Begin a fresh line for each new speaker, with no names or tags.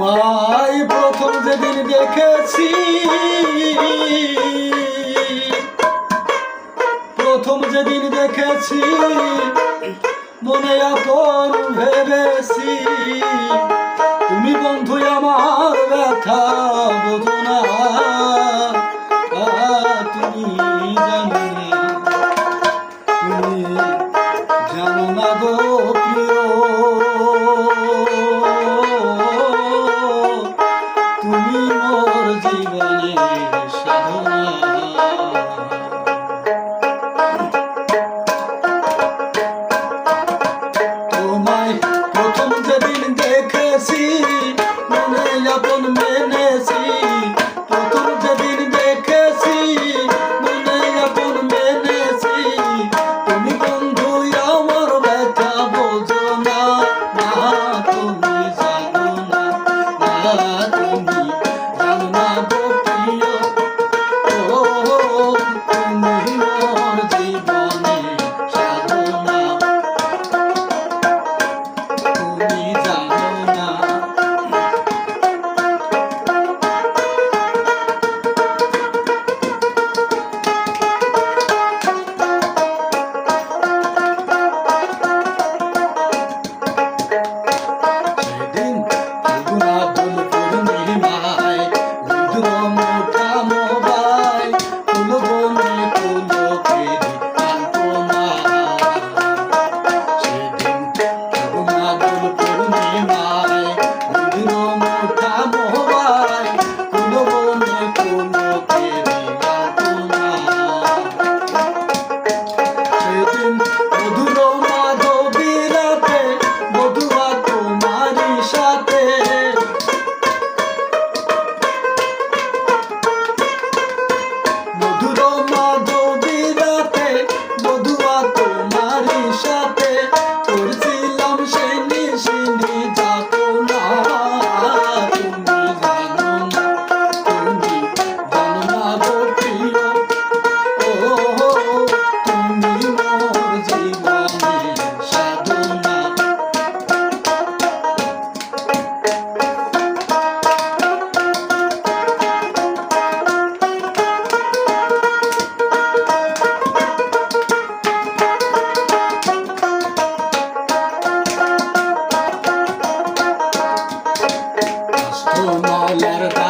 মাই প্রথম যেদিন দেখেছি, প্রথম যেদিন দেখেছি, মনে আপন ভেবেছি। তুমি বন্ধু আমার ব্যথা বোঝো না। matter.